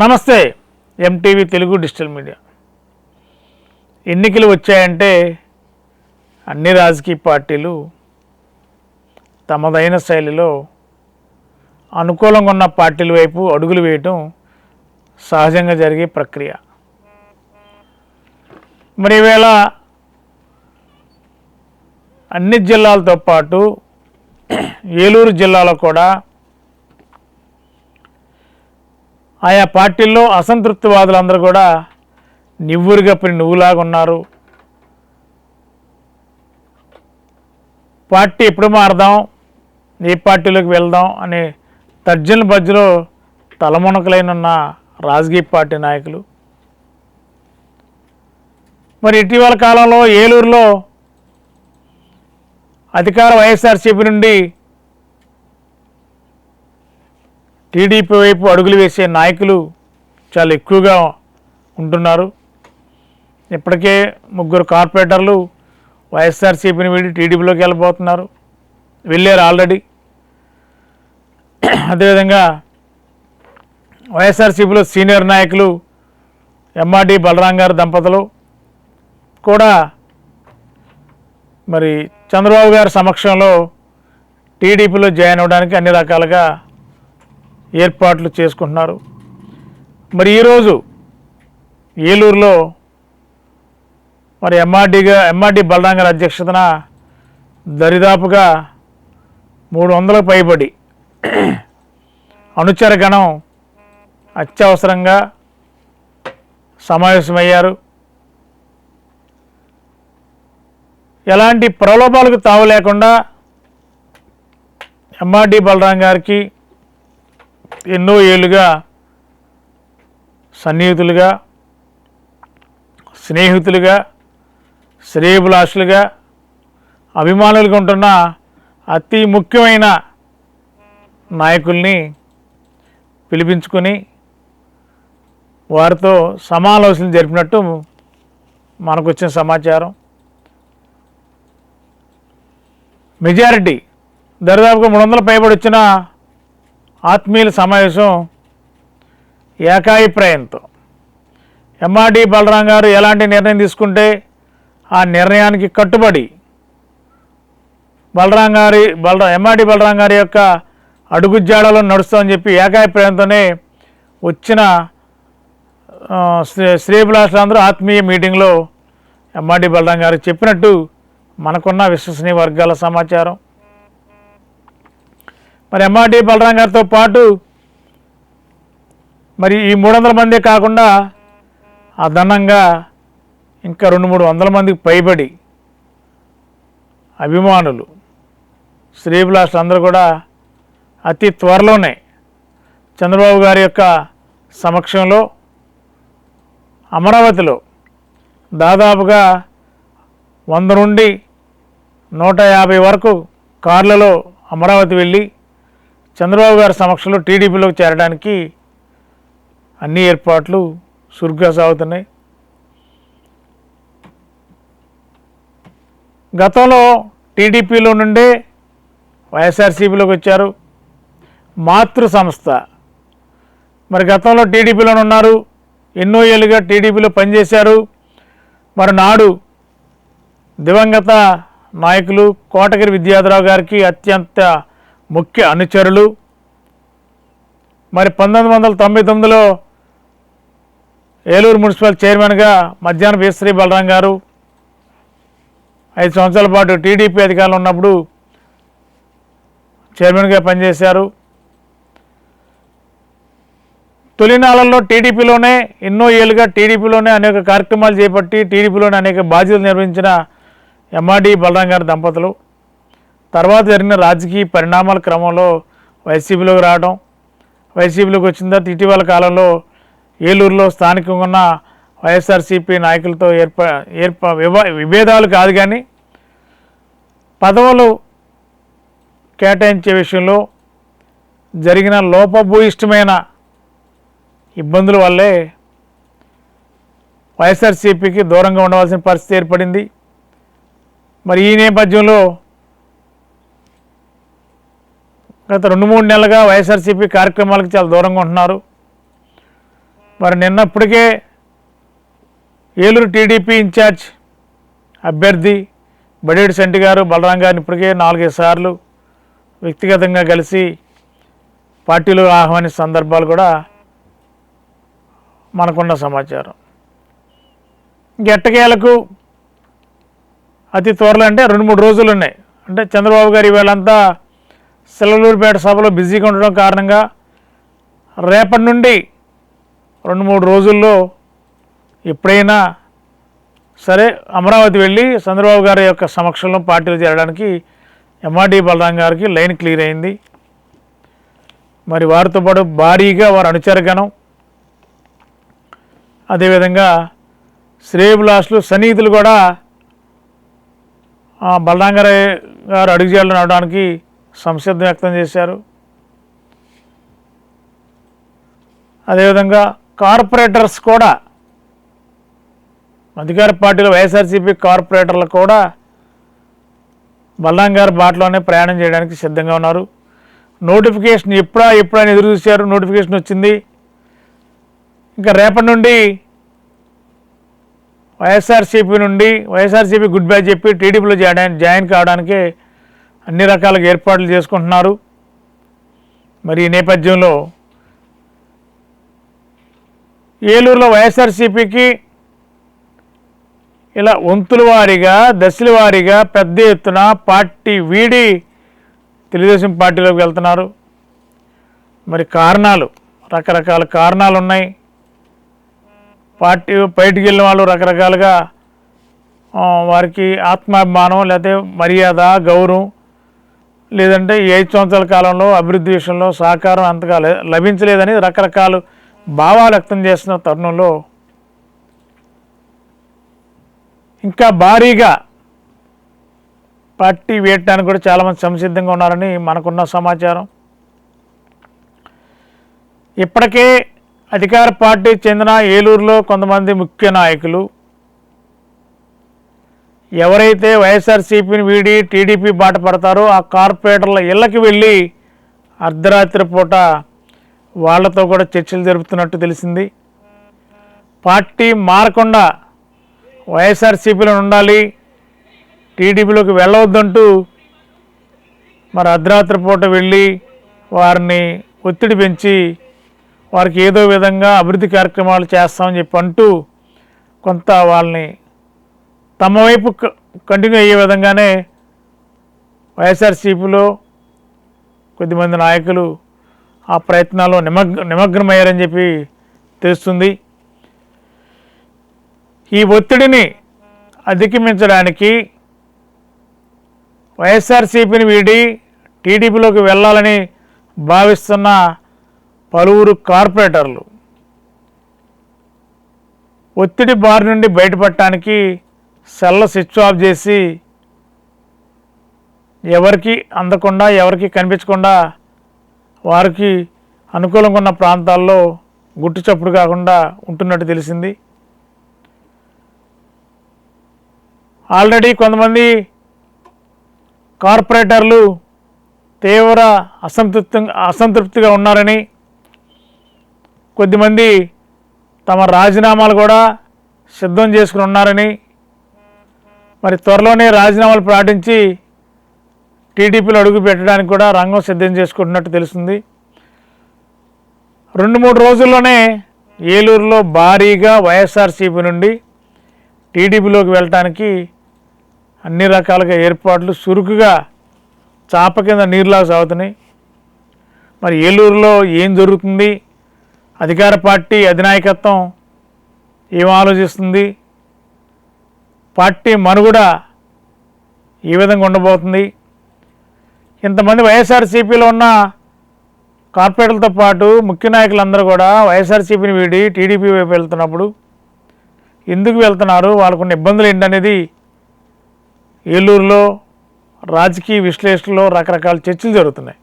నమస్తే MTV Telugu digital media. ఎన్నికలు వచ్చాయంటే అన్ని రాజకీయ పార్టీలు తమదైన శైలిలో అనుకూలంగా ఉన్న పార్టీల వైపు అడుగులు వేయటం సహజంగా జరిగే ప్రక్రియ. మరి ఈవేళ అన్ని జిల్లాలతో పాటు ఏలూరు జిల్లాలో కూడా ఆయా పార్టీల్లో అసంతృప్తివాదులందరూ కూడా నివ్వురుగా పని నువ్వులాగా ఉన్నారు. పార్టీ ఎప్పుడు మారదాం ఏ పార్టీలోకి వెళ్దాం అనే తర్జన బజ్జలో తలమునకలైన ఉన్న రాజకీయ పార్టీ నాయకులు. మరి ఇటీవల కాలంలో ఏలూరులో అధికార వైఎస్ఆర్సీపీ నుండి టీడీపీ వైపు అడుగులు వేసే నాయకులు చాలా ఎక్కువగా ఉంటున్నారు. ఇప్పటికే ముగ్గురు కార్పొరేటర్లు వైఎస్ఆర్సీపీని వీడి టీడీపీలోకి వెళ్ళిపోతున్నారు వెళ్ళారు ఆల్రెడీ. అదేవిధంగా వైఎస్ఆర్సీపీలో సీనియర్ నాయకులు ఎంఆర్డి బలరాం గారు దంపతులు కూడా మరి చంద్రబాబు గారి సమక్షంలో టీడీపీలో జాయిన్ అవ్వడానికి అన్ని రకాలుగా ఏర్పాట్లు చేసుకుంటున్నారు. మరి ఈరోజు ఏలూరులో మరి ఎంఆర్డీగా ఎంఆర్డీ బలరాం గారి అధ్యక్షతన దరిదాపుగా మూడు వందలకు పైబడి అనుచర గణం అత్యవసరంగా సమావేశమయ్యారు. ఎలాంటి ప్రలోభాలకు తావు లేకుండా ఎంఆర్డి బలరాం గారికి ఎన్నో ఏళ్ళుగా సన్నిహితులుగా స్నేహితులుగా శ్రేయభిలాషులుగా అభిమానులుగా ఉంటున్న అతి ముఖ్యమైన నాయకుల్ని పిలిపించుకొని వారితో సమాలోచనలు జరిపినట్టు మనకు వచ్చిన సమాచారం. మెజారిటీ దరిదాపుగా మూడు వందల పైబడి వచ్చిన ఆత్మీయుల సమావేశం ఏకాభిప్రాయంతో. ఎంఆర్డి బలరాం గారు ఎలాంటి నిర్ణయం తీసుకుంటే ఆ నిర్ణయానికి కట్టుబడి బలరాం గారి బలరా ఎంఆర్డి బలరాం గారి యొక్క అడుగుజాడలో నడుస్తామని చెప్పి ఏకాభిప్రాయంతోనే వచ్చిన శ్రీ శ్రీ శ్రీభిలాషులందరూ ఆత్మీయ మీటింగ్లో ఎంఆర్డి బలరాం గారు చెప్పినట్టు మనకున్న విశ్వసనీయ వర్గాల సమాచారం. మరి ఎంఆర్డి బలరాం గారితో పాటు మరి ఈ మూడు వందల మందే కాకుండా అదనంగా ఇంకా రెండు మూడు వందల మందికి పైబడి అభిమానులు శ్రీభిలాషులు అందరూ కూడా అతి త్వరలోనే చంద్రబాబు గారి యొక్క సమక్షంలో అమరావతిలో దాదాపుగా వంద నుండి నూట యాభై వరకు కార్లలో అమరావతి వెళ్ళి చంద్రబాబు గారి సమక్షంలో టీడీపీలోకి చేరడానికి అన్ని ఏర్పాట్లు చురుగ్గా సాగుతున్నాయి. గతంలో టీడీపీలో నుండే వైఎస్ఆర్సీపీలోకి వచ్చారు. మాతృ సంస్థ. మరి గతంలో టీడీపీలోనే ఉన్నారు. ఎన్నో ఏళ్ళుగా టీడీపీలో పనిచేశారు. మరి నాడు దివంగత నాయకులు కోటగిరి విద్యాధరావు గారికి అత్యంత ముఖ్య అనుచరులు. మరి పంతొమ్మిది వందల తొంభై తొమ్మిదిలో ఏలూరు మున్సిపల్ చైర్మన్గా మధ్యాహ్నం విశ్రీ బలరాం గారు ఐదు సంవత్సరాల పాటు టీడీపీ అధికారులు ఉన్నప్పుడు చైర్మన్గా పనిచేశారు. తొలినాళ్ళల్లో టీడీపీలోనే ఎన్నో ఏళ్ళుగా టీడీపీలోనే అనేక కార్యక్రమాలు చేపట్టి టీడీపీలోనే అనేక బాధ్యతలు నిర్వహించిన ఎంఆర్డి బలరాం గారి దంపతులు. తర్వాత జరిగిన రాజకీయ పరిణామాల క్రమంలో వైసీపీలోకి రావడం వైసీపీలోకి వచ్చిన తర్వాత ఇటీవల కాలంలో ఏలూరులో స్థానికంగా ఉన్న వైఎస్ఆర్సీపీ నాయకులతో ఏర్ప ఏర్ప విభేదాలు కాదు కానీ పదవులు కేటాయించే విషయంలో జరిగిన లోపభూయిష్టమైన ఇబ్బందుల వల్లే వైఎస్ఆర్సీపీకి దూరంగా ఉండవలసిన పరిస్థితి ఏర్పడింది. మరి ఈ నేపథ్యంలో గత రెండు మూడు నెలలుగా వైఎస్ఆర్సీపీ కార్యక్రమాలకు చాలా దూరంగా ఉంటున్నారు. మరి నిన్నప్పటికే ఏలూరు టీడీపీ ఇన్ఛార్జ్ అభ్యర్థి బడేడి సెంటి గారు బలరాం గారిని ఇప్పటికే నాలుగైదు సార్లు వ్యక్తిగతంగా కలిసి పార్టీలు ఆహ్వానించిన సందర్భాలు కూడా మనకున్న సమాచారం. గెట్టకేలకు అతి త్వరలో అంటే రెండు మూడు రోజులు ఉన్నాయి. అంటే చంద్రబాబు గారు ఈవేళంతా సెలవులూరుపేట సభలో బిజీగా ఉండడం కారణంగా రేపటి నుండి రెండు మూడు రోజుల్లో ఎప్పుడైనా సరే అమరావతి వెళ్ళి చంద్రబాబు గారి యొక్క సమక్షంలో పార్టీలు చేరడానికి ఎంఆర్డి బలరాం గారికి లైన్ క్లియర్ అయింది. మరి వారితో పాటు భారీగా వారు అనుచరగణం అదేవిధంగా శ్రేయబులాస్లు సన్నిహితులు కూడా ఆ, బలరాం గారి గారు అడుగు చేయాలని అవడానికి సంసిద్ధం వ్యక్తం చేశారు. అదేవిధంగా కార్పొరేటర్స్ కూడా అధికార పార్టీలో వైఎస్ఆర్సీపీ కార్పొరేటర్లు కూడా బల్లాం గారి బాటలోనే ప్రయాణం చేయడానికి సిద్ధంగా ఉన్నారు. నోటిఫికేషన్ ఎప్పుడా ఎప్పుడైనా ఎదురు చూశారు. నోటిఫికేషన్ వచ్చింది. ఇంకా రేపటి నుండి వైఎస్ఆర్సీపీ నుండి వైఎస్ఆర్సీపీ గుడ్ బై చెప్పి టీడీపీలో జాయిన్ జాయిన్ కావడానికి అన్ని రకాలుగా ఏర్పాట్లు చేసుకుంటున్నారు. మరి ఈ నేపథ్యంలో ఏలూరులో వైఎస్ఆర్సీపీకి ఇలా వంతుల వారీగా దశల వారీగా పెద్ద ఎత్తున పార్టీ వీడి తెలుగుదేశం పార్టీలోకి వెళ్తున్నారు. మరి కారణాలు రకరకాల కారణాలు ఉన్నాయి పార్టీ బయటికి వెళ్ళిన వాళ్ళు రకరకాలుగా వారికి ఆత్మాభిమానం లేకపోతే మర్యాద గౌరవం లేదంటే ఈ ఐదు సంవత్సరాల కాలంలో అభివృద్ధి విషయంలో సహకారం అంతగా లభించలేదని రకరకాల భావాలు వ్యక్తం చేస్తున్న తరుణంలో ఇంకా భారీగా పార్టీ వేయటానికి కూడా చాలామంది సంసిద్ధంగా ఉన్నారని మనకున్న సమాచారం. ఇప్పటికే అధికార పార్టీ చెందిన ఏలూరులో కొంతమంది ముఖ్య నాయకులు ఎవరైతే వైఎస్ఆర్సీపీని వీడి టీడీపీ బాట పడతారో ఆ కార్పొరేటర్ల ఇళ్ళకి వెళ్ళి అర్ధరాత్రి పూట వాళ్ళతో కూడా చర్చలు జరుపుతున్నట్టు తెలిసింది. పార్టీ మారకుండా వైఎస్ఆర్సీపీలో ఉండాలి టీడీపీలోకి వెళ్ళవద్దంటూ మరి అర్ధరాత్రి పూట వెళ్ళి వారిని ఒత్తిడి పెంచి వారికి ఏదో విధంగా అభివృద్ధి కార్యక్రమాలు చేస్తామని చెప్పి అంటూ కొంత వాళ్ళని తమ వైపు క- కంటిన్యూ అయ్యే విధంగానే వైఎస్ఆర్సీపీలో కొద్దిమంది నాయకులు ఆ ప్రయత్నాల్లో నిమగ్ నిమగ్నమయ్యారని చెప్పి తెలుస్తుంది. ఈ ఒత్తిడిని అధిగమించడానికి వైఎస్ఆర్సీపీని వీడి టీడీపీలోకి వెళ్ళాలని భావిస్తున్న పలువురు కార్పొరేటర్లు. ఒత్తిడి బారి నుండి బయటపడటానికి సెల్ల స్విచ్ ఆఫ్ చేసి ఎవరికి అందకుండా ఎవరికి కనిపించకుండా వారికి అనుకూలంగా ఉన్న ప్రాంతాల్లో గుట్టు చప్పుడు కాకుండా ఉంటున్నట్టు తెలిసింది. ఆల్రెడీ కొంతమంది కార్పొరేటర్లు తీవ్ర అసంతృప్తి అసంతృప్తిగా ఉన్నారని కొద్దిమంది తమ రాజీనామాలు కూడా సిద్ధం చేసుకుని ఉన్నారని మరి త్వరలోనే రాజీనామాలు ప్రకటించి టీడీపీలో అడుగు పెట్టడానికి కూడా రంగం సిద్ధం చేసుకుంటున్నట్టు తెలుస్తుంది. రెండు మూడు రోజుల్లోనే ఏలూరులో భారీగా వైఎస్ఆర్సీపీ నుండి టీడీపీలోకి వెళ్ళటానికి అన్ని రకాలుగా ఏర్పాట్లు చురుకుగా చాప కింద నీరులా సాగుతున్నాయి. మరి ఏలూరులో ఏం జరుగుతుంది? అధికార పార్టీ అధినాయకత్వం ఏం ఆలోచిస్తుంది? పార్టీ మనుగడ ఈ విధంగా ఉండబోతుంది. ఇంతమంది వైఎస్ఆర్సీపీలో ఉన్న కార్పొరేటర్లతో పాటు ముఖ్య నాయకులందరూ కూడా వైఎస్ఆర్సీపీని వీడి టీడీపీ వైపు వెళ్తున్నప్పుడు ఎందుకు వెళ్తున్నారు? వాళ్ళకున్న ఇబ్బందులు ఏంటనేది ఏలూరులో రాజకీయ విశ్లేషణలో రకరకాల చర్చలు జరుగుతున్నాయి.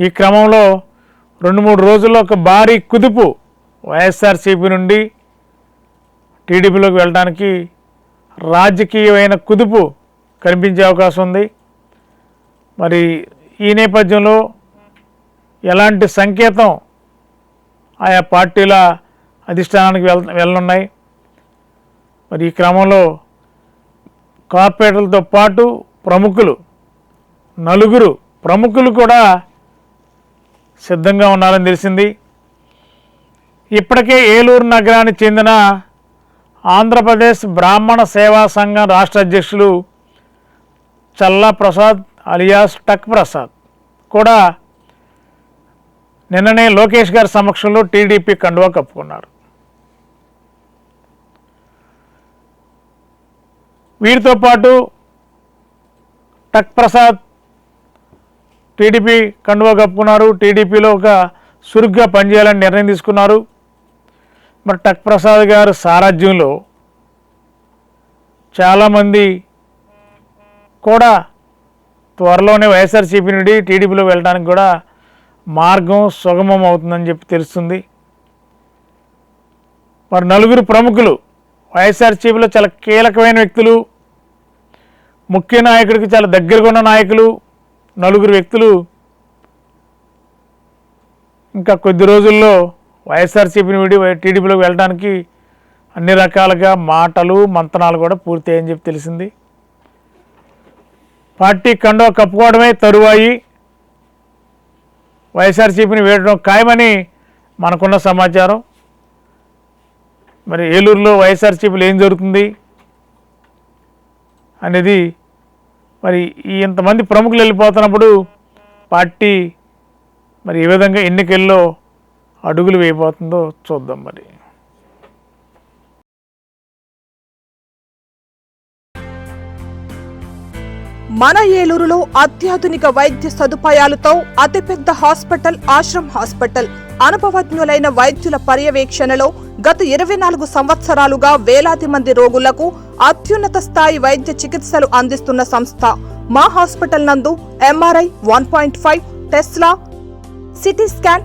ఈ క్రమంలో రెండు మూడు రోజుల్లో ఒక భారీ కుదుపు వైఎస్ఆర్సీపీ నుండి టీడీపీలోకి వెళ్ళడానికి రాజకీయమైన కుదుపు కనిపించే అవకాశం ఉంది. మరి ఈ నేపథ్యంలో ఎలాంటి సంకేతం ఆయా పార్టీల అధిష్టానానికి వెళ్ వెళ్ళనున్నాయి. మరి ఈ క్రమంలో కార్పొరేటర్లతో పాటు ప్రముఖులు నలుగురు ప్రముఖులు కూడా సిద్ధంగా ఉన్నారని తెలిసింది. ఇప్పటికే ఏలూరు నగరానికి చెందిన ఆంధ్రప్రదేశ్ బ్రాహ్మణ సేవా సంఘం రాష్ట్ర అధ్యక్షులు చల్లా ప్రసాద్ అలియాస్ టక్ ప్రసాద్. కూడా నిన్ననే లోకేష్ గారి సమక్షంలో టీడీపీ కండువా కప్పుకున్నారు. వీరితో పాటు టక్ ప్రసాద్ టీడీపీ కండువా కప్పుకున్నారు. టీడీపీలో ఒక చురుగ్గా పనిచేయాలని నిర్ణయం తీసుకున్నారు. మరి టక్ ప్రసాద్ గారు సారథ్యంలో చాలామంది కూడా త్వరలోనే వైఎస్ఆర్సీపీ నుండి టీడీపీలో వెళ్ళడానికి కూడా మార్గం సుగమం అవుతుందని చెప్పి తెలుస్తుంది. మరి నలుగురు ప్రముఖులు వైఎస్ఆర్సీపీలో చాలా కీలకమైన వ్యక్తులు ముఖ్య నాయకుడికి చాలా దగ్గరగా ఉన్న నాయకులు నలుగురు వ్యక్తులు ఇంకా కొద్ది రోజుల్లో వైఎస్ఆర్సీపీని విడి టీడీపీలోకి వెళ్ళడానికి అన్ని రకాలుగా మాటలు మంతనాలు కూడా పూర్తయ్యని చెప్పి తెలిసింది. పార్టీ కండవ కప్పుకోవడమే తరువాయి. వైఎస్ఆర్సీపీని వేయడం ఖాయమని మనకున్న సమాచారం. మరి ఏలూరులో వైఎస్ఆర్సీపీలో ఏం జరుగుతుంది అనేది మరి ఈ ఇంతమంది ప్రముఖులు వెళ్ళిపోతున్నప్పుడు పార్టీ మరి ఏ విధంగా ఎన్నికల్లో అడుగులు వేయబోతుందో చూద్దాం మరి. మన ఏలూరులో అత్యాధునిక వైద్య సదుపాయాలతో అతిపెద్ద హాస్పిటల్ ఆశ్రమ్ హాస్పిటల్. అనుభవజ్ఞులైన వైద్యుల పర్యవేక్షణలో గత ఇరవై నాలుగు సంవత్సరాలుగా వేలాది మంది రోగులకు అత్యున్నత స్థాయి వైద్య చికిత్సలు అందిస్తున్న సంస్థ. మా హాస్పిటల్ నందు MRI one point five tesla CT scan